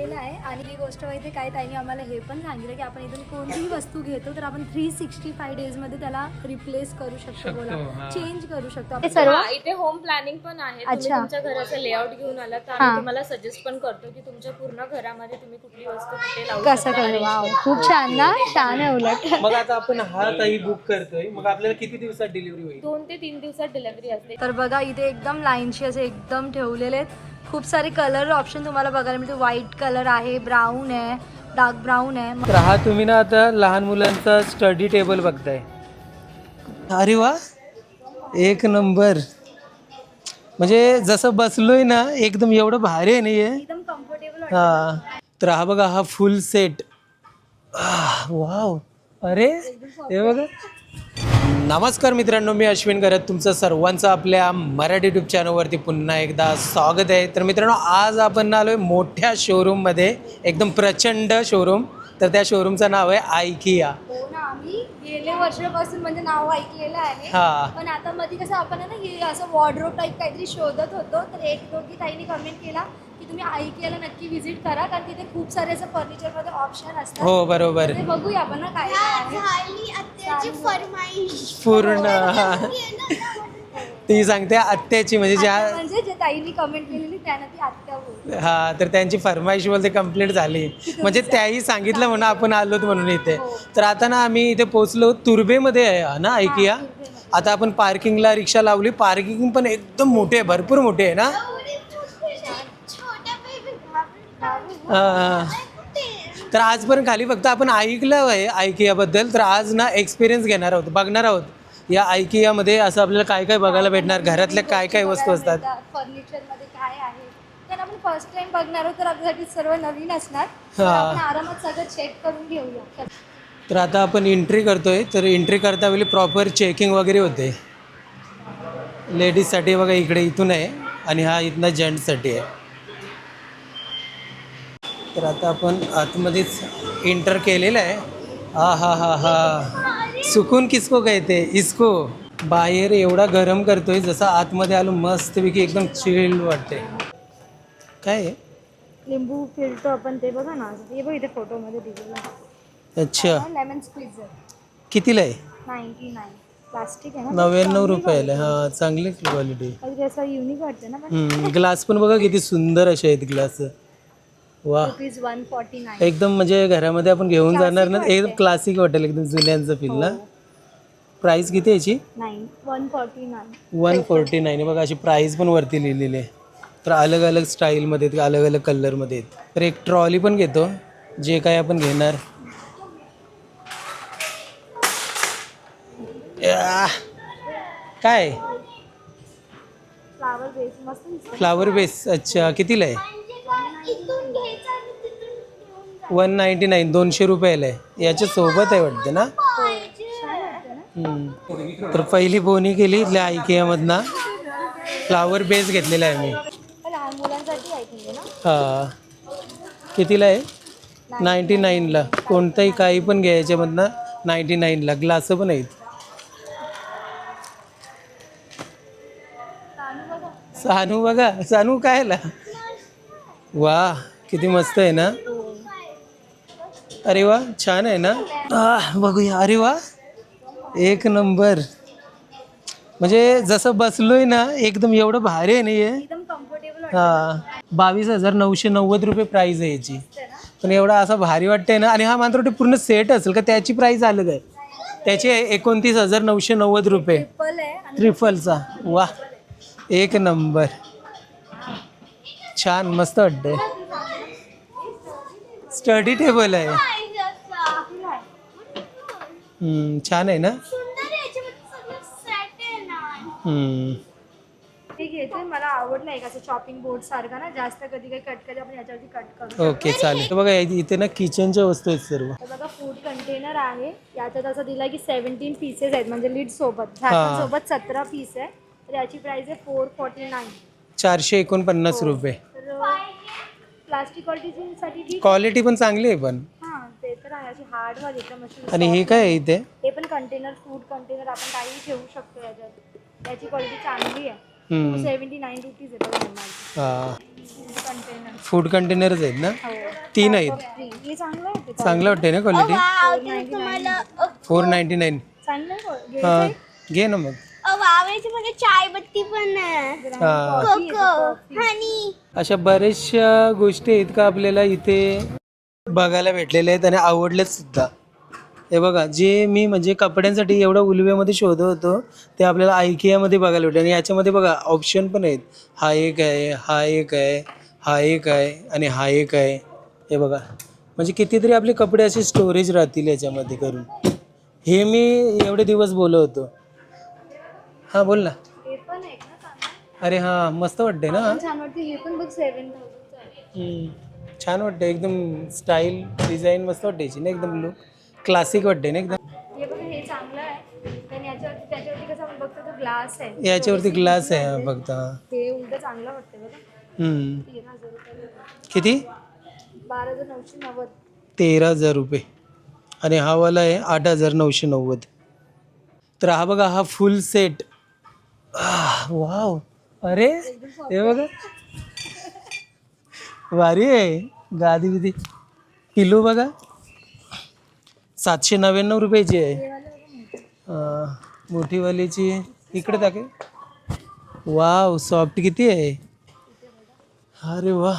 घेतलेलं आहे. आणि ही गोष्ट माहिती काय ताईने आम्हाला हे पण सांगितलं की आपण इथून कोणतीही वस्तू घेतो तर आपण थ्री सिक्स्टी फाय डेजमध्ये त्याला रिप्लेस करू शकतो बोला. चेंज करू शकतो हे आपण. सर्व? हा, इथे होम प्लॅनिंग पण आहे. तुम्ही अच्छा. तुमच्या घराचं लेआउट घेऊन आला तर हा. आम्ही तुम्हाला सजेस्ट पण करतो की तुमच्या पूर्ण घरामध्ये तुम्ही कुठली वस्तू कुठे लावू कसं शकता, करू? arrange वाव करू. खूप छान ना? छान आहे उलट. मग आता आपण हा ताई बुक करतोय. मग आपल्याला किती दिवसात डिलिव्हरी होईल? दोन ते तीन दिवसात डिलिव्हरी असते. तर बघा इथे एकदम लाईनशी असे एकदम ठेवलेले आहेत. खूप सारे कलर ऑप्शन तुम्हाला बघायला मिळते व्हाईट कलर आहे ब्राऊन आहे डार्क ब्राऊन आहे. तर हा तुम्ही ना आता लहान मुलांचा स्टडी टेबल बघताय. अरे वा एक नंबर म्हणजे जसं बसलोय ना एकदम एवढं भारी आहे नाही एकदम कम्फर्टेबल हा. तर हा बघा हा फुल सेट वाव अरे हे बघा. नमस्कार मित्रांनो मी अश्विन करत तुमचं सर्वांचं आपल्या मराठी युट्यूब चॅनलवरती पुन्हा एकदा स्वागत आहे. तर मित्रांनो आज आपण ना आलो आहे मोठ्या शोरूममध्ये एकदम प्रचंड शोरूम तर त्या शोरूमचं नाव आहे आयकिया हो ना आम्ही गेल्या वर्षापासून म्हणजे नाव ऐकलेलं आहे. हा. पण आता मध्ये कसं आपण आहे ना हे असं वॉर्डरोब टाईप काहीतरी शोधत होतो. तर एक दोघी ताईने कमेंट केला. तुम्ही ऐकियाला नक्की व्हिजिट करा कारण तिथे खूप सारे असं फर्निचरमध्ये ऑप्शन असतात. हो बरोबर. ते बघूया आपण ना काय काय आहे. झाली आत्याची फरमाईश. पूर्ण. हा. ती सांगते आत्याची म्हणजे ज्या म्हणजे जे ताईने कमेंट केलेली त्यांना ती आत्या बोलते हा तर त्यांची फरमाईश बोलते कंप्लीट झाली. म्हणजे त्याही सांगितलं म्हणून आपण आलोत म्हणून इथे. तर आता ना आम्ही इथे पोहोचलो तुर्बेमध्ये आहे ना ऐकिया आता आपण पार्किंगला रिक्षा लावली. पार्किंग पण एकदम मोठी आहे भरपूर मोठी आहे ना हा. तर आजपर्यंत खाली फक्त आपण ऐकलं आहे ऐकियाबद्दल तर आज ना एक्सपिरियन्स घेणार आहोत बघणार आहोत. या ऐकियामध्ये असं आपल्याला काय काय बघायला भेटणार घरातल्या काय काय वस्तू असतात? फर्निचरमध्ये काय आहे? तर आपण फर्स्ट टाइम बघणार आहोत तर आपल्यासाठी सर्व नवीन असणार. तर हा. आपण आरामात सगळं चेक करून घेऊया. तर आता आपण एंट्री करतोय तर एंट्री करता वेळी प्रॉपर चेकिंग वगैरे होते. लेडीजसाठी बघा इकडे इथून आहे आणि हा इथनं जेंट्ससाठी आहे. तर आता आपण आतमध्येच एंटर केलेलं आहे. हा हा हा हा. सुकून किसको कहते इसको. बाहेर एवढा गरम करतोय जसं आतमध्ये आलो मस्तपैकी एकदम चिल वाटते काय आहे लिंबू फिरतो आपण ते बघा ना हे बघ इथे फोटोमध्ये दिलेलं अच्छा. लेमन स्क्वीजर कितीला आहे? नाईन्टी नाईन प्लास्टिक आहे ना नव्याण्णव रुपयाला. हा चांगली क्वालिटी काहीतरी असं युनिक वाटते ना पण ग्लास पण बघा किती सुंदर असे आहेत ग्लास वा रुपीज वन फॉर्टी नाईन एकदम म्हणजे घरामध्ये आपण घेऊन जाणार ना एकदम क्लासिक वाटेल एकदम जुन्यांचं फील ना. प्राइस किती याची? One forty nine one forty nine बघा अशी प्राइस पण वरती लिहिलेली आहे. तर अलग अलग स्टाईलमध्ये आहेत अलग अलग कलरमध्ये आहेत. तर एक ट्रॉली पण घेतो. जे काय आपण घेणार. या. काय? फ्लावर बेस मस्त दिसतं फ्लावर बेस अच्छा कितीला आहे? वन नाईन्टी नाईन दोनशे रुपयाला आहे. याच्या सोबत आहे वाटते ना? हम्म. तर पहिली बोनी केली इथल्या आयकियामधनं फ्लावर बेस घेतलेला आहे मी. पण लहान मुलांसाठी आहे म्हणजे ना? हा. कितीला आहे? नाईन्टी नाईनला. कोणतंही काही पण घ्या याच्यामधनं नाईन्टी नाईनला. ग्लास पण आहेत. सानू बघा. सानू कायला वा किती मस्त आहे ना? अरे वा छान आहे ना? बघूया. अरे वा एक नंबर. म्हणजे जसं बसलोय ना एकदम एवढं भारी आहे नाही आहे एकदम कम्फर्टेबल हा. बावीस हजार नऊशे नव्वद रुपये प्राईज आहे याची. पण एवढा असा भारी वाटतंय ना? आणि हा मात्र पूर्ण सेट असेल का? त्याची प्राईस अलग आहे त्याचे एकोणतीस हजार नऊशे नव्वद रुपये. ट्रिपलचा वा. एक नंबर. छान मस्त वाटतंय. स्टडी टेबल आहे. हम्म, छान आहे ना? हम्म. हे घेतोय मला आवडलं एक असं चॉपिंग बोर्ड सारखा ना जास्त कधी काही कट कधी आपण याच्यावरती कट करू ओके चालेल. तर बघा इथे इथे ना किचनच्या वस्तू आहेत सर्व. तर बघा फूड कंटेनर आहे. याच्यात असं दिलं की सेव्हन्टीन पीसेस आहेत म्हणजे लीड सोबत. हा. झाकण सोबत सतरा पीस आहे. तर याची प्राइस आहे फोर फॉर्टी नाईन चारशे एकोणपन्नास रुपये. तर प्लास्टिक क्वालिटीसाठी ठीक. क्वालिटी पण चांगली आहे पण. हां ते तर आहे. अशी हार्ड वाली एकदम अशी आणि हे काय आहे इथे? हे पण कंटेनर फूड कंटेनर आपण काही ठेवू शकतो याच्यात. याची क्वालिटी चांगली आहे. सेव्हन्टी नाईन रुपीज आहे हा. कंटेनर फूड कंटेनरच आहेत ना? हो. तीन आहेत. हे चांगलं आहे ते. चांगलं वाटतंय ना क्वालिटी तुम्हाला फोर नाईन्टी नाईन चांगलं आहे. हां. घे ना मग. पण आहे. हां. कोको अशा बऱ्याचशा गोष्टी आहेत का आपल्याला इथे बघायला भेटलेल्या आहेत आणि आवडल्यात सुद्धा. हे बघा जे मी म्हणजे कपड्यांसाठी एवढं उलव्यामध्ये शोधत होतो ते आपल्याला आयकियामध्ये बघायला भेटले. आणि याच्यामध्ये बघा ऑप्शन पण आहेत. हा एक आहे हा एक आहे हा एक आहे आणि हा एक आहे. हे बघा. म्हणजे कितीतरी आपले कपडे असे स्टोरेज राहतील याच्यामध्ये करून. हे मी एवढे दिवस बोलत होतो. हां बोल ना. हे पण आहे ना चांगलं अरे हां मस्त वाटते ना? छान वाटते हे पण बघ सेवन थाउजंडचं आहे. हम्म. छान वाटतं एकदम स्टाईल डिझाईन मस्त वाटते याची ना एकदम लुक क्लासिक वाटते ना एकदम. हे बघा हे चांगलं आहे. पण याच्यावरती त्याच्यावरती कसं आपण बघतो तो ग्लास आहे. याच्यावरती ग्लास आहे हा फक्त. ते उलट चांगलं वाटतं बघा. हम्म. तेरा हजार रुपये किती? बारा हजार नऊशे नव्वद. तेरा हजार रुपये. आणि हा वाला आहे आठ हजार नऊशे नव्वद. तर हा बघा हा फुल सेट वाव. अरे हे बघा. भारी आहे. गादी बिदी. पिलू बघा. सातशे नव्याण्णव रुपयाची आहे. मोठीवालीची. इकडे टाके. वाव सॉफ्ट किती आहे. अरे वा.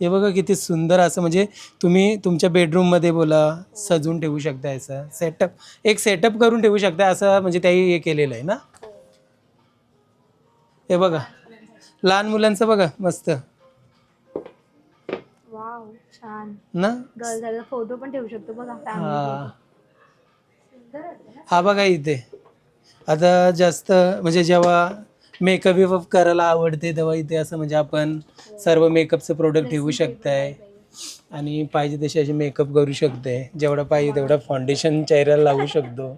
हे बघा किती सुंदर असं म्हणजे तुम्ही तुमच्या बेडरूममध्ये बोला सजवून ठेवू शकता असं सेटअप एक सेटअप करून ठेवू शकता असं म्हणजे त्याही हे केलेलं आहे ना? हे बघा. लहान मुलांचं बघा मस्त. वाव छान. ना? गर्ल झालेला फोटो पण ठेवू शकतो बघा हा. सुंदर आहे हा बघा इथे. आता जास्त म्हणजे जेव्हा मेकअप विकअप करायला आवडते तेव्हा इथे असं म्हणजे आपण सर्व मेकअपचं प्रोडक्ट ठेवू शकताय. आणि पाहिजे तसे असे मेकअप करू शकते. जेवढा पाहिजे तेवढा फाउंडेशन चेहऱ्याला लावू शकतो.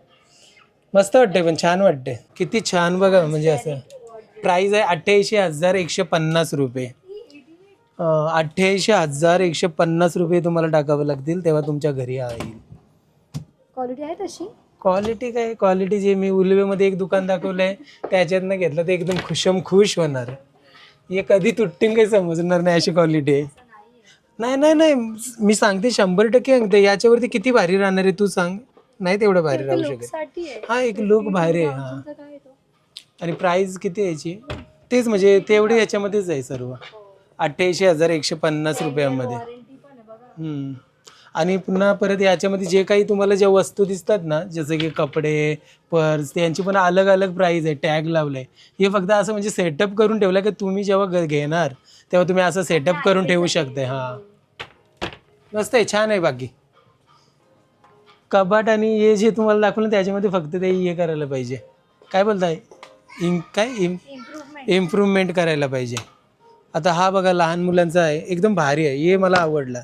मस्त वाटते पण छान वाटते किती छान बघा म्हणजे असं. प्राईज आहे अठ्ठ्याऐंशी हजार एकशे पन्नास रुपये. अठ्ठ्याऐंशी हजार एकशे पन्नास रुपये तुम्हाला टाकावं लागतील तेव्हा तुमच्या घरी हा येईल. क्वालिटी आहे तशी? क्वालिटी काय? क्वालिटी जे मी उलवेमध्ये एक दुकान दाखवलंय त्याच्यातनं घेतलं ते एकदम खुशम खुश होणार. हे कधी तुटतील काही समजणार नाही अशी क्वालिटी आहे. नाही नाही नाही. मी सांगते शंभर टक्के सांगते. याच्यावरती किती भारी राहणार आहे तू सांग. नाही तेवढं भारी राहू आहे. हा एक लुक भारी आहे हा. तर आहे आणि प्राईस किती आहे याची तेच म्हणजे तेवढे याच्यामध्येच आहे सर्व. अठ्ठ्याऐंशी हजार एकशे पन्नास रुपयामध्ये. हम्म. आणि पुन्हा परत याच्यामध्ये जे काही तुम्हाला ज्या वस्तू दिसतात ना जसं की कपडे पर्स त्यांची पण अलग अलग प्राईस आहे टॅग लावलाय. हे फक्त असं म्हणजे सेटअप करून ठेवलं की तुम्ही जेव्हा घ- घेणार तेव्हा तुम्ही असं सेटअप करून ठेवू शकताय हां. मस्त आहे छान आहे बाकी. कबाट आणि हे जे तुम्हाला दाखवलं त्याच्यामध्ये फक्त ते हे करायला पाहिजे. काय बोलताय? इं काय? इम इम्प्रूव्हमेंट करायला पाहिजे. आता हा बघा लहान मुलांचा आहे एकदम भारी आहे. हे मला आवडला.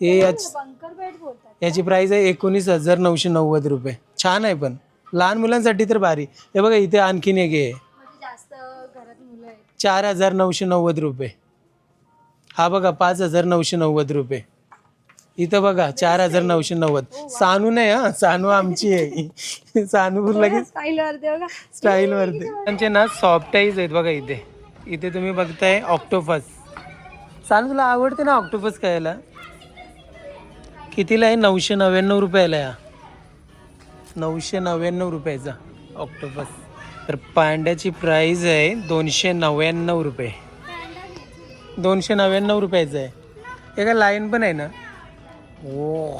हे याच बेड बोलतात. याची प्राईस आहे एकोणीस हजार नऊशे नव्वद रुपये. छान आहे पण. लहान मुलांसाठी तर भारी. हे बघा इथे आणखीन एक आहे चार हजार नऊशे नव्वद रुपये. हा बघा पाच हजार नऊशे नव्वद रुपये. इथं बघा चार हजार नऊशे नव्वद. सानू नाही हा सानू आमची आहे. सानू लगेच. स्टाईल वरती बघा. स्टाईल वरती. त्यांचे ना सॉफ्ट आईज आहेत बघा इथे. इथे तुम्ही बघताय ऑक्टोपस सांग तुला आवडते ना ऑक्टोपस खायला? कितीला आहे? नऊशे नव्याण्णव रुपयाला हा. नऊशे नव्याण्णव रुपयाचा ऑक्टोपस तर पांड्याची प्राईज आहे दोनशे नव्याण्णव रुपये. दोनशे नव्याण्णव रुपयाचं आहे. एका लाईन पण आहे ना? ओ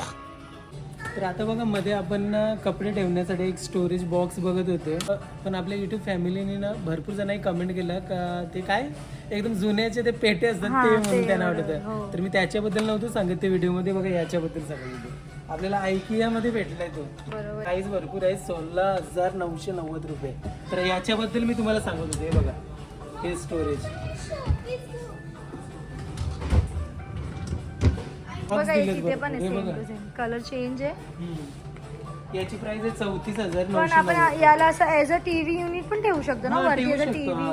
तर आता बघा मध्ये आपण कपडे ठेवण्यासाठी एक स्टोरेज बॉक्स बघत होतो. पण आपल्या युट्यूब फॅमिलीने ना भरपूर जणांनी कमेंट केलं का ते काय? एकदम जुन्याचे ते पेटे असतात ते म्हणून त्यांना आवडतं. तर मी त्याच्याबद्दल नव्हतं सांगत ते व्हिडिओमध्ये बघा याच्याबद्दल सांगत होतो. आपल्याला आयकियामध्ये भेटलाय तो. प्राईस भरपूर आहे सोळा हजार नऊशे नव्वद रुपये. तर याच्याबद्दल मी तुम्हाला सांगत होते हे बघा. हे स्टोरेज बघा हे तिथे पण आहे same to same colour change आहे. याची प्राइस आहे चौतीस हजार पण नऊशे आपण याला असं एज अ टीव्ही युनिट पण ठेवू शकतो ना हा, वरती ठेवू टीव्ही.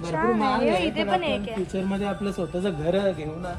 भरपूर छान आहे. महाग आहे इथे पण पण एक आपण आहे. फ्युचरमध्ये आपलं स्वतःचं घर घेऊ ना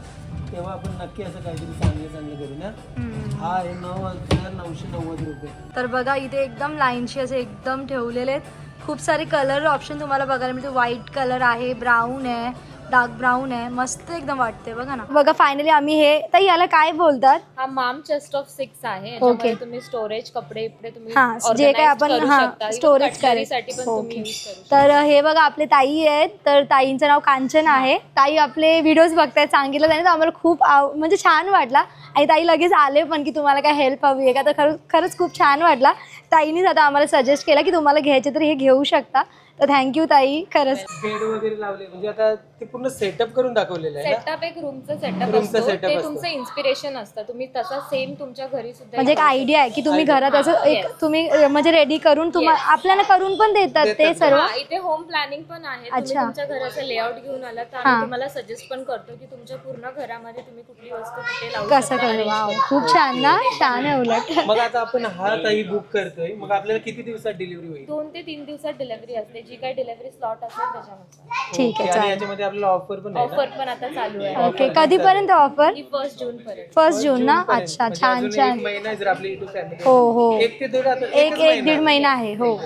तेव्हा आपण नक्की असं काहीतरी चांगलं चांगलं करू ना. हा आहे नऊ हजार नऊशे नव्वद रुपये. तर बघा इथे एकदम लाईनशी असे एकदम ठेवलेले आहेत. खूप सारे कलर ऑप्शन तुम्हाला बघायला मिळते व्हाईट कलर आहे ब्राऊन आहे. डार्क ब्राऊन आहे मस्त एकदम वाटते बघा ना. बघा फायनली आम्ही हे तर याला काय बोलतात? हा माम चेस्ट ऑफ सिक्स आहे. Okay. याच्यामध्ये तुम्ही स्टोरेज कपडे बिपडे तुम्ही हा जे काय organize आपण करू हा शकता. Even स्टोरेज cutlery साठी करेल पण तुम्ही ओके use करू शकता. तर हे बघा आपले ताई आहेत. तर ताईंचं नाव कांचन आहे. ताई आपले व्हिडिओज बघतायत सांगितलं. त्याने तर आम्हाला खूप आव म्हणजे छान वाटला. आणि ताई लगेच आले पण की तुम्हाला काय हेल्प हवी आहे का? तर खरंच खरंच खूप छान वाटला. ताईनीच आता आम्हाला सजेस्ट केला की तुम्हाला घ्यायचे तर हे घेऊ शकता. तर थँक्यू ताई खरंच. बेड वगैरे लावले. म्हणजे आता ते पूर्ण सेटअप करून दाखवलेलं आहे ना? सेटअप एक रूमचं सेटअप असतो. setup ते असतं. तुमचं इन्स्पिरेशन असतं. तुम्ही तसा सेम तुमच्या घरी सुद्धा म्हणजे एक आयडिया आहे की तुम्ही घरात असं एक yes. तुम्ही म्हणजे रेडी करून तुम्हाला आपल्याला करून पण देतात ते देतात. सर्व. हा, इथे होम प्लॅनिंग पण आहे. तुम्ही अच्छा. तुमच्या घराचं लेआउट घेऊन आला तर हा. आम्ही तुम्हाला सजेस्ट पण करतो की तुमच्या पूर्ण घरामध्ये तुम्ही कुठली वस्तू कुठे लावू कसं शकता, करू? Arrange वाव करू. खूप छान ना? छान आहे उलट. मग आता आपण हा ताई बुक करतोय. मग आपल्याला किती दिवसात डिलिव्हरी होईल? दोन ते तीन दिवसात डिलिव्हरी असते. जी काही डिलिव्हरी स्लॉट असेल त्याच्यानुसार. ठीक ओके, आहे आणि चालेल. याच्यामध्ये आपल्याला ऑफर पण आहे ना? ऑफर पण आता चालू आहे. ओके कधीपर्यंत ऑफर फर्स्ट जून पर्यंत. फर्स्ट जून ना? पर्यंत. अच्छा म्हणजे छान अजून छान एक महिना जर आपली फॅमिली हो हो. एक ते दीड आता एक एकच एक दीड महिना आहे. हो.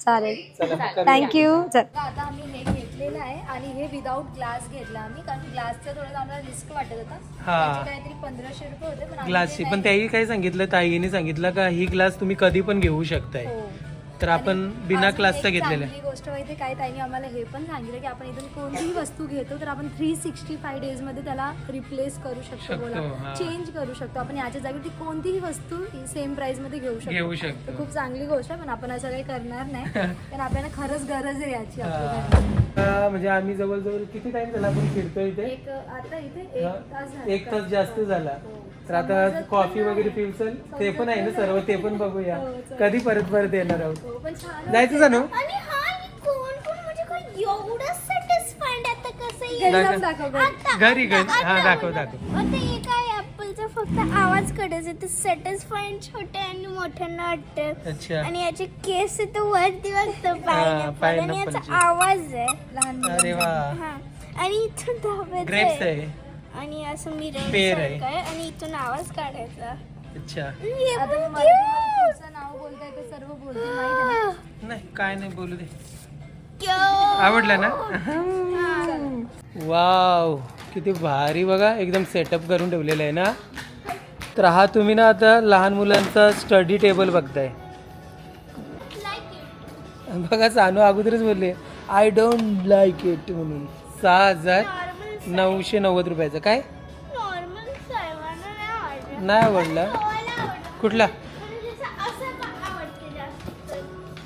चालेल. चला मग करूया. थँक्यू चल. आता आम्ही हे घेतलेलं आहे आणि हे विदाऊट ग्लास घेतला आम्ही कारण ग्लासचं थोडं आम्हाला रिस्क वाटत होता. हा. त्याचे काहीतरी पंधराशे रुपये होते पण आम्ही ग्लासची पण त्याही काय सांगितलं ताईने सांगितलं का ही ग्लास तुम्ही कधी पण घेऊ शकताय. हो. तर आपण बिना क्लासचा घेतलेला आहे. गोष्ट माहिती काय ताईने? आम्हाला हे पण सांगितलं की आपण इथून कोणतीही वस्तू घेतो तर आपण थ्री सिक्स्टी फाय डेजमध्ये त्याला रिप्लेस करू शकतो शकतो, बोला. हा. चेंज करू शकतो. आपण याच्या जागी ती कोणतीही वस्तू सेम प्राइसमध्ये घेऊ शकतो. घेऊ तर शकतो खूप चांगली गोष्ट आहे पण आपण असं काही करणार नाही. कारण आपल्याला खरंच गरज आहे याची हा. हा, म्हणजे आम्ही जवळजवळ किती टाइम झाला आपण फिरतोय इथे? एक आता इथे हा, एक तास झाला. एक तास जास्त झाला. तर आता कॉफी वगैरे पिवचल ते पण आहे ना सर्व ते पण बघूया. कधी परत परत येणार आहोत? हो, पण छान जायचं जाणू? आणि हा ही कोण कोण? म्हणजे कोण एवढं सॅटिस्फाईड आता कसं घरी येईल? जाऊन दाखव घरी. आता- घरी घरी. आता- हा आता दाखव बघा. दाखव. आता हे काय ऍपलचा फक्त आवाज कडायचा ते सॅटिस्फाईड छोटे आणि मोठ्यांना वाटतं अच्छा. आणि याचे केस आहे तो वरती पायनॅपल आणि pineapple याचा. आवाज आहे लहान अरे वा. हा. आणि इथून धावायचं ग्रेप्स आहे. आणि असं मिरर पेर आहे. आहे. आणि इथून आवाज काढायचा. अच्छा. हे आता नाव सर्व बोलते माहिती आहे ना? नाही काय नाही बोलू दे. आवडलं ना? वाव किती भारी बघा एकदम सेटअप करून ठेवलेलं आहे ना? तर हा तुम्ही ना आता लहान मुलांचा स्टडी टेबल बघताय. बघा सानू अगोदरच बोलले आय डोंट लाईक इट म्हणून. सहा हजार नऊशे नव्वद रुपयाचं. काय? नॉर्मल सर्वांना नाही आवडला. कुठला?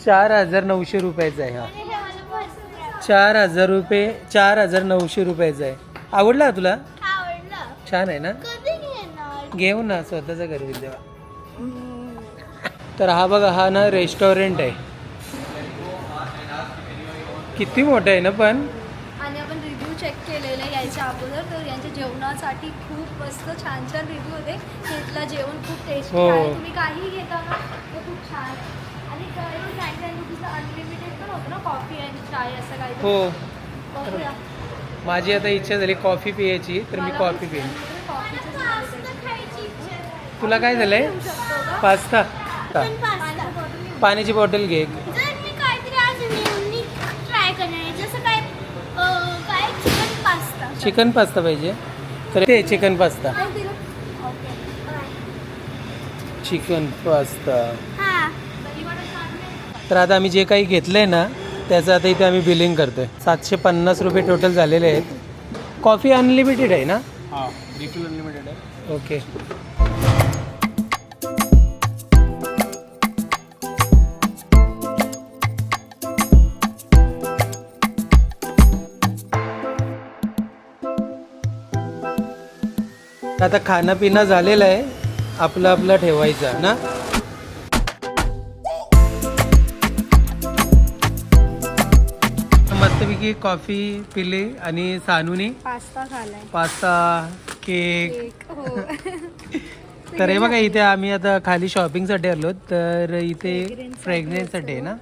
चार हजार नऊशे रुपयाचा आहे हा. चार हजार रुपये चार हजार नऊशे रुपयाचा आहे. आवडला तुला? छान आहे ना? घेऊ ना स्वतःचा घर तेव्हा तर हा बघा हा ना रेस्टॉरंट आहे. किती मोठं आहे ना पण? आणि आपण रिव्ह्यू चेक केलेले यायच्या अगोदर तर यांच्या जेवणासाठी खूप मस्त छान छान रिव्ह्यू होते. इथलं जेवण खूप टेस्टी हो. तुम्ही काही घेता ना खूप छान हो. माझी आता इच्छा झाली कॉफी पियाची तर मी कॉफी पिईन. कॉफीचं खायची इच्छा आहे. तुला काय झालंय? पास्ता. पण पास्ता. पाण्याची बॉटल घे. एक. जर मी काहीतरी आज युनिक ट्राय करणार आहे जसं काय अं, काय चिकन पास्ता. चिकन पास्ता पाहिजे. तर ते चिकन पास्ता. Chicken pasta. तर आता आम्ही जे काही घेतलंय ना त्याचं आता इथे आम्ही बिलिंग करतोय. सातशे पन्नास रुपये टोटल झालेले आहेत. कॉफी अनलिमिटेड आहे ना? हां रिफिल अनलिमिटेड आहे. ओके आता खाणं पिणं झालेलं आहे. आपलं आपलं ठेवायचं ना? मस्तपैकी कॉफी पिली आणि सानूनी पास्ता पास्ता केक. हो. तर हे बघा इथे आम्ही आता खाली शॉपिंगसाठी आलो तर इथे फ्रेग्रन्ससाठी आहे ना.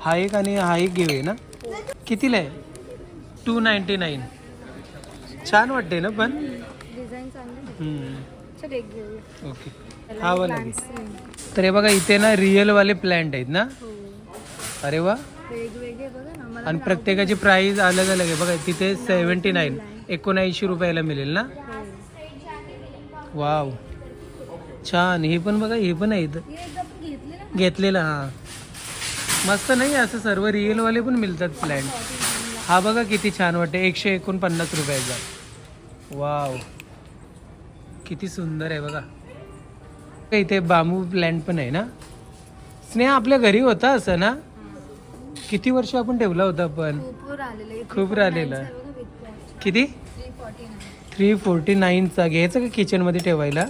हा एक आणि हा एक घेऊया ना? कितीला आहे? टू नाईन्टी नाईन छान वाटते ना पण? ओके. हा वाला. तर हे बघा इथे ना रिअल वाले प्लांट आहेत ना? हो. अरे वा. वेगवेगळे आणि प्रत्येकाची प्राईज अलग अलग आहे. बघा तिथे सेवन्टी नाईन एकोणऐंशी रुपयाला मिळेल ना? वाव छान. हे पण बघा हे पण आहे इथं. घेतलेलं हां. मस्त नाही असं सर्व रिअलवाले पण मिळतात प्लॅन हा बघा किती छान वाटते एकशे एकोणपन्नास रुपयाचा. वाव किती सुंदर आहे बघा. इथे बांबू प्लॅन्ट पण आहे ना? स्नेहा आपल्या घरी होता असं ना? किती वर्ष आपण ठेवला होता पण? खूप आलेले खूप राहिलेलं किती? थ्री फोर्टी नाईनचा घ्यायचं का किचनमध्ये ठेवायला?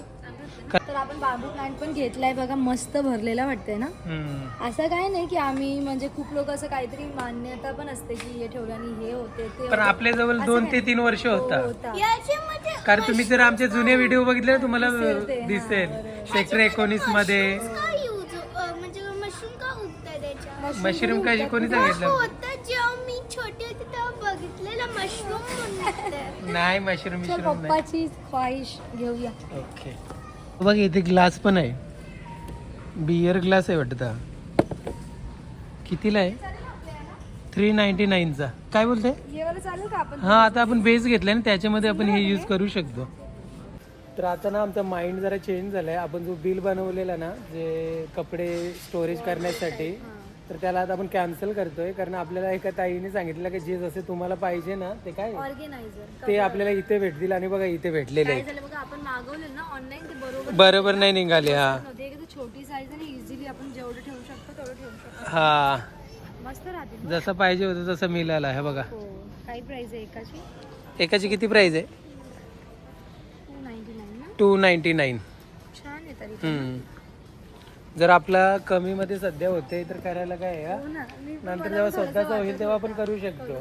तर आपण बांबू प्लांट पण घेतलाय बघा मस्त भरलेला वाटतंय ना. असं काय नाही की आम्ही म्हणजे खूप लोक असं काहीतरी मान्यता पण असते की हे ठेवल्याने हे होते ते पण. आपल्या जवळ दोन. ते तीन वर्ष हो, होता. याच्यामध्ये कारण तुम्ही जर आमचे जुने व्हिडिओ बघितले तुम्हाला दिसेल. सेक्टर एकोणीसमध्ये मशरूम कशी कोणी सांगितलं होतं? जेव्हा मी छोटी होती तेव्हा बघितलेलं मशरूम म्हणून नाही मशरूम चल मशरूम नाही. पप्पाची ख्वाहिश घेऊया. ओके. बघ इथे ग्लास पण आहे. बियर ग्लास आहे वाटतं. हा. कितीला आहे? थ्री नाईन्टी नाईनचा काय बोलते? हे वाला चालेल का आपण? हा आता आपण बेस घेतलाय ना त्याच्यामध्ये आपण हे यूज करू शकतो. तर आता ना आमचा माइंड जरा चेंज झालाय. आपण जो बिल बनवलेला ना जे कपडे स्टोरेज करण्यासाठी तर त्याला आता आपण कॅन्सल करतोय. कारण आपल्याला एका ताईने सांगितलं की जे जसे तुम्हाला पाहिजे ना ते काय? ऑर्गेनायझर ते आपल्याला इथे भेटतील आणि बघा इथे भेटलेले काय आहेत. झालं बघा आपण मागवले ना ऑनलाईन ते बरोबर बरोबर नाही निघाले हा. नव्हते एक तर छोटी साईज आणि इझिली आपण जेवढं ठेवू शकतो तेवढं ठेवू शकतो. हा. मस्त राहते जसं पाहिजे होतं तसं मिळालं आहे बघा. हो. काय प्राइस आहे एकाची? एकाची किती प्राइस आहे? टू नाईन्टी नाईन ना? टू नाईन्टी नाईन छान आहे तरी जर आपला कमीमध्ये सध्या होते तर करायला काय आहे हा? हो ना. मी पण नंतर मला जेव्हा थोडंसं स्वतःच होईल वाटत तेव्हा आपण करू शकतो.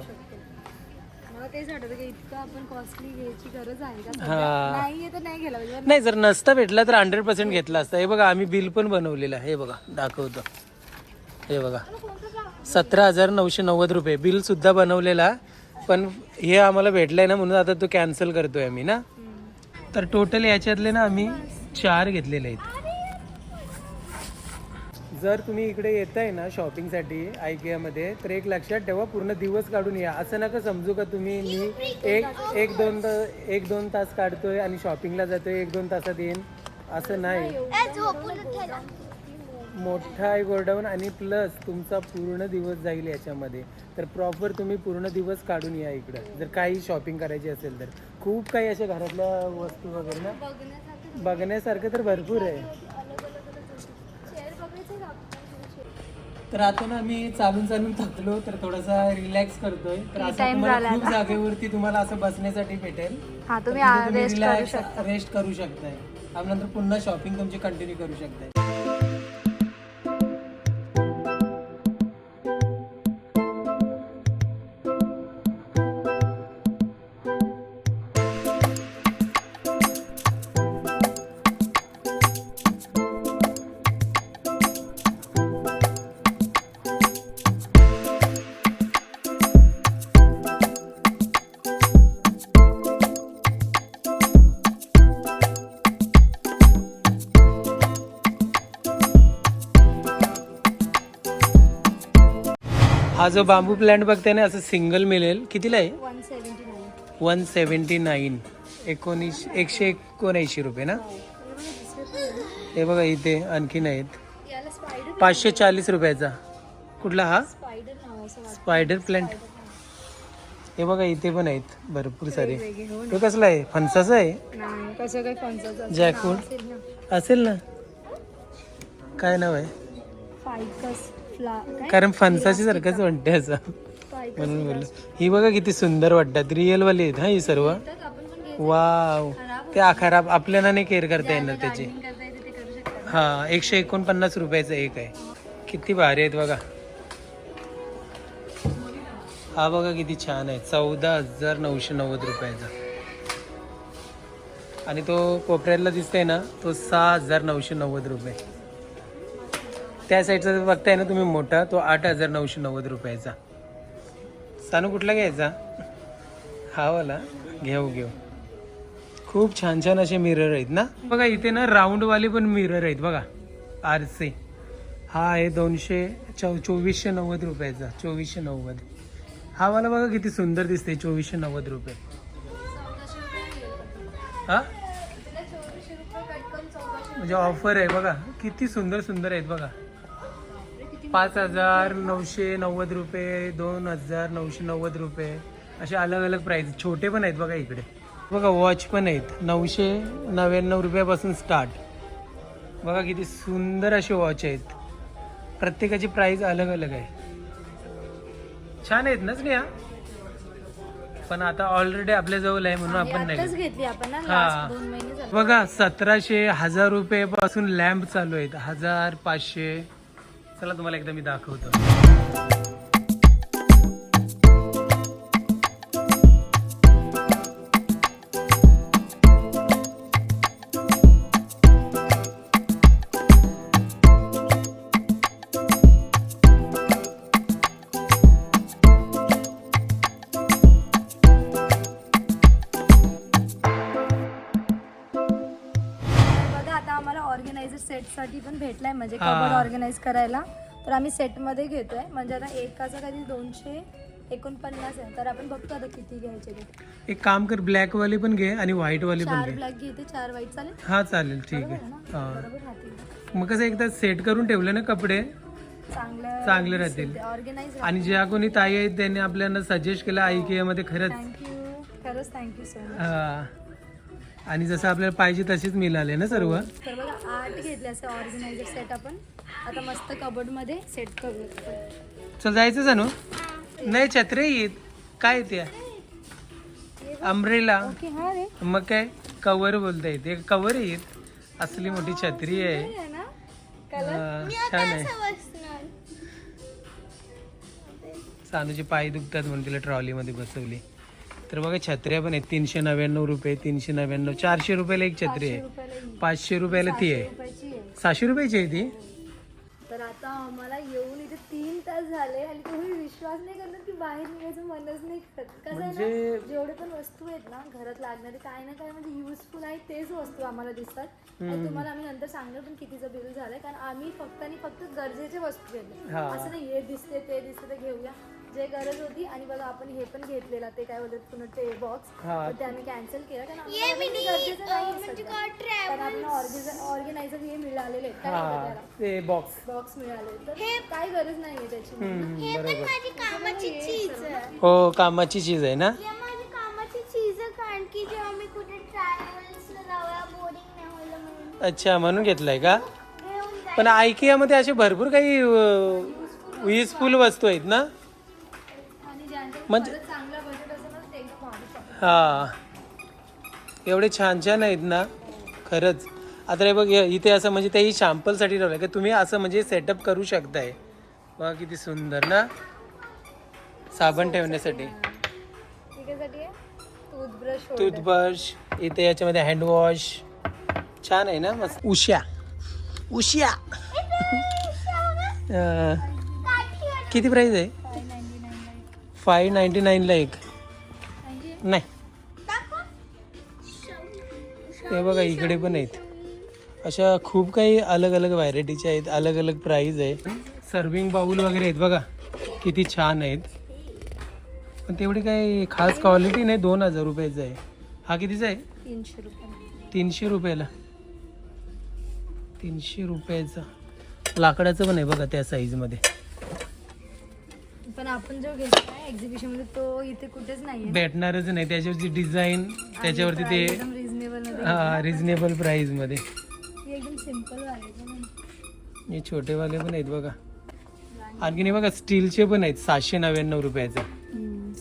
मला तेच वाटत की इतकं आपण कॉस्टली घ्यायची गरज आहे का? हा. नाही तर नाही घ्यायला पाहिजे. नाही जर नसता भेटला तर हंड्रेड पर्सेंट घेतला असता. हे बघा आम्ही बिल पण बनवलेलं आहे. हे बघा दाखवतो. हे बघा. सतरा हजार नऊशे नव्वद रुपये. बिल सुद्धा बनवलेला पण हे आम्हाला भेटलंय ना म्हणून आता तो कॅन्सल करतोय आम्ही ना. तर टोटल याच्यातले ना आम्ही चार घेतलेले आहेत. जर तुम्ही इकडे येताय ना शॉपिंगसाठी आयकियामध्ये तर एक लक्षात ठेवा पूर्ण दिवस काढून या. असं नका समजू का तुम्ही मी एक एक दोन एक दोन तास काढतोय आणि शॉपिंगला जातोय एक दोन तासात येईन. असं नाही. मोठा आहे गोडाऊन आणि प्लस तुमचा पूर्ण दिवस जाईल याच्यामध्ये. तर प्रॉपर तुम्ही पूर्ण दिवस काढून या इकडं. जर काही शॉपिंग करायची असेल तर. खूप काही अशा घरातल्या वस्तू वगैरे ना. बघण्यासारखं तर भरपूर आहे. तर आता ना आम्ही चालून चालून थकलो तर थोडासा रिलॅक्स करतोय. तर असं time तुम्हाला झाला खूप जागेवरती तुम्हाला असं बसण्यासाठी भेटेल. हा तुम्ही करू शकता. रेस्ट करू शकताय. आणि नंतर पुन्हा शॉपिंग तुमची कंटिन्यू करू शकताय. जो बांबू प्लांट बघताय ना असं सिंगल मिळेल. कितीला आहे? One seventy nine. One seventy nine एकोणीस एकशे एकोणऐंशी रुपये ना? हे बघा इथे आणखीन आहेत. याला स्पायडर पाचशे चाळीस रुपयाचा. कुठला हा? Spider plant. हे बघा इथे पण आहेत भरपूर सारे. हो तो कसला आहे? फणसाचा आहे? नाही कसं काय फणसाचं जॅकफ्रूट असेल ना? काय नाव आहे? कारण फणसाची सारखंच म्हणते असं. म्हणून बोललो ही बघा किती सुंदर वाटतात रिअल वाली आहेत हा ही सर्व. वाव. ते खराब आपल्याला नाही केअर करता येणार त्याची. हा एकशे एकोणपन्नास रुपयाचं एक आहे. किती भारी आहेत बघा. हा बघा किती छान आहे. चौदा हजार नऊशे नव्वद रुपयाचा. आणि तो कोपऱ्यातला दिसतोय ना तो सहा हजार नऊशे नव्वद रुपये. त्या साईडचा बघताय ना तुम्ही मोठा तो आठ हजार नऊशे नव्वद रुपयाचा. सानू कुठला घ्यायचा? हा वाला. घेऊ घेऊ. खूप छान छान असे मिरर आहेत ना? बघा इथे ना राऊंड वाले पण मिरर आहेत बघा. आरसे हा आहे दोनशे चौ चोवीसशे नव्वद रुपयाचा. चोवीसशे नव्वद. हा मला बघा किती सुंदर दिसते चोवीसशे नव्वद रुपये. हा? म्हणजे ऑफर आहे बघा. किती सुंदर सुंदर आहेत बघा. पाच हजार नऊशे नव्वद रुपये दोन हजार नऊशे नव्वद रुपये. असे अलग अलग प्राईस छोटे पण आहेत बघा इकडे. बघा वॉच पण आहेत. नऊशे नव्याण्णव रुपयापासून स्टार्ट बघा किती सुंदर असे वॉच आहेत. प्रत्येकाची प्राईस अलग अलग आहे. छान आहेत ना स्नेहा? पण आता ऑलरेडी आपल्या जवळ आहे म्हणून आपण नाही हा. बघा सतराशे हजार रुपये पासून लॅम्प चालू आहेत. हजार पाचशे चला तुम्हाला एकदा मी दाखवतो. सेटसाठी पण भेटलाय म्हणजे. कबड ऑर्गनाईज करायला. तर आम्ही सेटमध्ये घेतोय. म्हणजे आता एकाचा कधी दोनशे एकोणपन्नास आहे. तर आपण बघतो आता किती घ्यायचे ते. एक काम कर ब्लॅक वाले पण घे आणि व्हाईट वाले पण चार घे. ब्लॅक घेते चार व्हाईट चालेल? हा चालेल ठीक बरोबर आहे आहे ना? हा. बरोबर राहतील. मग कसं एकदा सेट करून ठेवले ना कपडे चांगलं चांगले राहतील. ऑर्गनाईज आणि ज्या कोणी ताई आहेत त्यांनी आपल्याला सजेस्ट केलं आयकीया मध्ये खरंच थँक्यू खरंच थँक्यू सो मच हा. आणि जसं आपल्याला पाहिजे तसेच मिळाले ना सर्व? तर बघा आठ घेतले असे ऑर्गनायझर सेट आपण. आता मस्त कबडमध्ये सेट करूया चल जायचं जाणू नाही छत्रे येत काय येते अम्ब्रेला ओके हा रे. मग काय? कवर बोलता येते कवर येत असली मोठी छत्री आहे. ना? हा, छान आहे. सानूचे पाय दुखतात म्हणून तिला ट्रॉलीमध्ये बसवली. तर बघा छत्र्या पण आहेत तीनशे नव्याण्णव रुपये तीनशे नव्याण्णव. चारशे रुपयाला एक छत्री आहे. पाचशे रुपयाला ती आहे. आहे. सहाशे रुपयाची आहे ती? तर आता आम्हाला येऊन इथे तीन तास झाले आणि तुम्ही विश्वास नाही करणार की बाहेर निघायचं मनच नाही करत. कसं आहे म्हणजे- ना जेवढे पण वस्तू आहेत ना घरात लागणारे काय ना काय म्हणजे युजफुल आहेत तेच वस्तू आम्हाला दिसतात. आणि तुम्हाला आम्ही नंतर सांगणार पण कितीचं बिल झालंय. कारण आम्ही फक्त आणि फक्त गरजेचे वस्तू हा. असं नाही हे दिसते ते दिसते ते घेऊया. जे गरज होती आणि बघा आपण हे पण घेतलेलं ते काय बोलतात पुन्हा ते बॉक्स हा. ते आम्ही कॅन्सल केलं. कारण ये आम्हाला मिनी गरजेचं नाही आहे म्हणजे सध्या. का कारण ट्रॅव्हल आपल्याला ऑर्गनायझर हे मिळालेले आहेत काय म्हणतात हा त्याला? ते बॉक्स बॉक्स मिळाले तर काय गरज नाहीये त्याची. हे पण बरोबर. माझी कामाची चीज आहे. हो कामाची चीज आहे ना? हे माझी कामाची चीज आहे कारण की जेव्हा मी कुठे ट्रॅव्हल्सला जाऊया बोरिंग नाही व्हायला म्हणून. अच्छा म्हणून घेतलाय का? घेऊन पण आयकियामध्ये असे भरपूर काही युजफुल वस्तू आहेत ना? शकतात. हा. एवढे छान छान आहेत ना. खरंच. आता हे बघ इथे असं म्हणजे तेही शॅम्पलसाठी ठेवलं की तुम्ही असं म्हणजे सेटअप करू शकताय. बघा किती सुंदर ना. साबण ठेवण्यासाठी. टूथब्रश टूथब्रश इथे याच्यामध्ये हँडवॉश छान आहे ना मस्त. उश्या. उश्या. अं, किती प्राइस आहे? फाय नाईन्टी नाईनला एक. नाही. हे बघा इकडे पण आहेत. अशा खूप काही अलग अलग व्हरायटीच्या आहेत अलग अलग प्राईज आहे. सर्विंग बाउल वगैरे आहेत बघा किती छान आहेत. पण तेवढी काही खास क्वालिटी नाही दोन हजार रुपयाचं आहे. हा कितीचा आहे? तीनशे रुपये तीनशे रुपयाला. तीनशे रुपयाचा. लाकडाचं पण आहे बघा त्या साईजमध्ये पण आपण जो घेतलाय एक्झिबिशनमध्ये तो इथे कुठेच नाहीये भेटणारच नाही. त्याच्यावरची डिझाईन त्याच्यावरती ते एकदम रिझनेबलमध्ये हा एकदम सिंपल वाले हे छोटेवाले पण आहेत बघा. आणखीन हे बघा स्टीलचे पण आहेत सातशे नव्याण्णव रुपयाचा.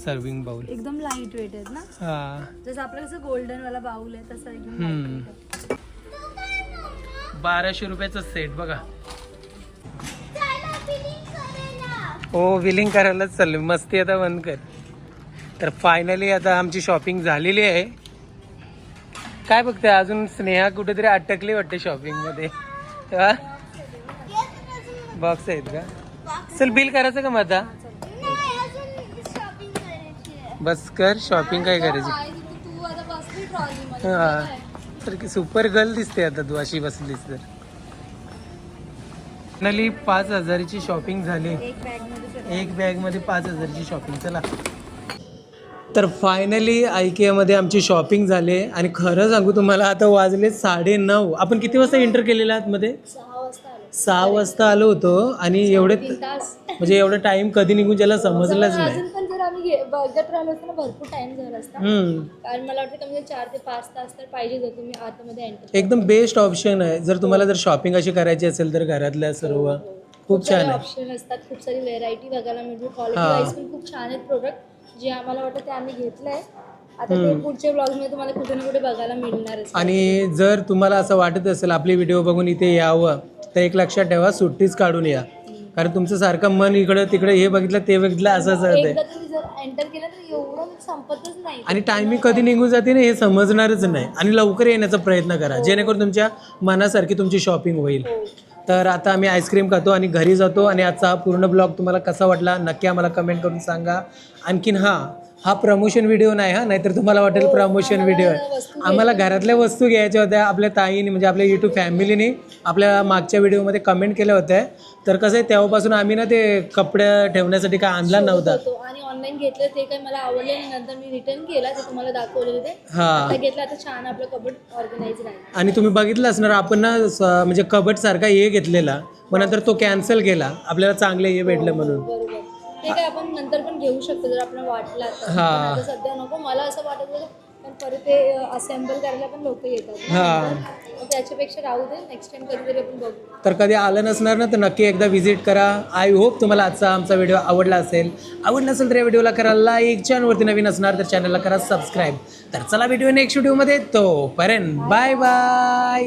सर्विंग बाउल एकदम लाइट वेट आहेत ना? हा. जसं आपलं कसं गोल्डन वाला बाउल आहे तसं एकदम हम्म. lightweight आहे. बाराशे रुपयाचा सेट बघा. हो बिलिंग करायलाच चाललं मस्ती आता बंद कर. तर फायनली आता आमची शॉपिंग झालेली आहे. काय बघते अजून स्नेहा कुठेतरी अटकली वाटते शॉपिंगमध्ये हा? बॉक्स आहेत का? चल बिल करायचं का मग आता? बस कर शॉपिंग काय करायची? हा. तर की सुपर गर्ल दिसते आता तू अशी बसलीस तर. फायनली पाच हजाराची शॉपिंग झाली. एक बॅगमध्ये पाच हजारची शॉपिंग चला. तर फायनली आयकेमध्ये आमची शॉपिंग झाली. आणि खरं सांगू तुम्हाला आता वाजले साडे नऊ. आपण किती वाजता एंटर केलेलं आतमध्ये? सहा वाजता आलो. सहा वाजता आलो होतो. आणि एवढे म्हणजे एवढं टाइम कधी निघून ज्याला समजलंच नाही. बघत राहिलो असतो ना भरपूर टाइम झाला असता. हम्म. कारण मला वाटतं कमी चार ते पाच तास तर पाहिजे जर तुम्ही आतमध्ये एंटर एकदम बेस्ट ऑप्शन आहे. जर तुम्हाला जर शॉपिंग अशी करायची असेल तर घरातल्या सर्व. खूप छान आहे. ऑप्शन असतात खूप सारी व्हेरायटी बघायला मिळते. क्वालिटी हा. वाईज पण खूप छान आहेत प्रोडक्ट जे आम्हाला वाटतं ते आम्ही घेतलंय. आता ते पुढच्या ब्लॉगमध्ये तुम्हाला कुठे ना कुठे बघायला मिळणारच. आणि जर तुम्हाला असं वाटत असेल आपली व्हिडिओ बघून इथे यावं तर एक लक्षात ठेवा सुट्टीच काढून या. कारण तुमचं सारखं मन इकडं तिकडे हे बघितलं ते बघितलं असंच होते एकदा तुम्ही जर एंटर केलं तर एवढं संपतच नाही. आणि टायमिंग कधी निघून जाते ना हे समजणारच नाही. आणि लवकर येण्याचा प्रयत्न करा. जेणेकरून तुमच्या मनासारखी तुमची शॉपिंग होईल. तर आता आम्ही आईस्क्रीम खातो आणि घरी जातो आणि आजचा हा पूर्ण ब्लॉग तुम्हाला कसा वाटला नक्की आम्हाला कमेंट करून सांगा. आणखीन हां हा प्रमोशन व्हिडिओ नाही हा. नाहीतर तुम्हाला वाटेल प्रमोशन व्हिडिओ आहे आम्हाला घरातल्या वस्तू घ्यायच्या होत्या. आपल्या ताईने म्हणजे आपल्या यूट्यूब फॅमिलीने आपल्या मागच्या व्हिडिओमध्ये कमेंट केल्या होत्या. तर कसं आहे तेव्हापासून आम्ही ना ते कपडे ठेवण्यासाठी काय आणला नव्हता. होतो आणि ऑनलाईन घेतलं ते काही मला आवडले नाही. नंतर मी रिटर्न केला ते तुम्हाला दाखवलेलं ते हां. घेतलं आता छान आपलं कबड ऑर्गनाईज राहील. आणि तुम्ही बघितलं असणार आपण ना म्हणजे कबट सारखा हे घेतलेला. मग नंतर तो कॅन्सल केला. आपल्याला चांगले हे भेटलं म्हणून. ते काय आपण नंतर पण घेऊ शकतो जर आपल्याला वाटला तर. हा. पण आता सध्या नको. मला असं वाटत होतं पण परत ते असेंबल करायला पण लोक येतात. हा. मग त्याच्यापेक्षा राहू दे. नेक्स्ट टाइम कधीतरी आपण बघू. तर कधी आलं नसणार ना तर नक्की एकदा व्हिजिट करा. आय होप तुम्हाला आजचा आमचा व्हिडिओ आवडला असेल. आवडला असेल तर या व्हिडिओला करा लाईक चॅनलवरती नवीन असणार तर चॅनलला करा सबस्क्राईब तर चला व्हिडिओ नेक्स्ट व्हिडिओमध्ये तोपर्यंत बाय बाय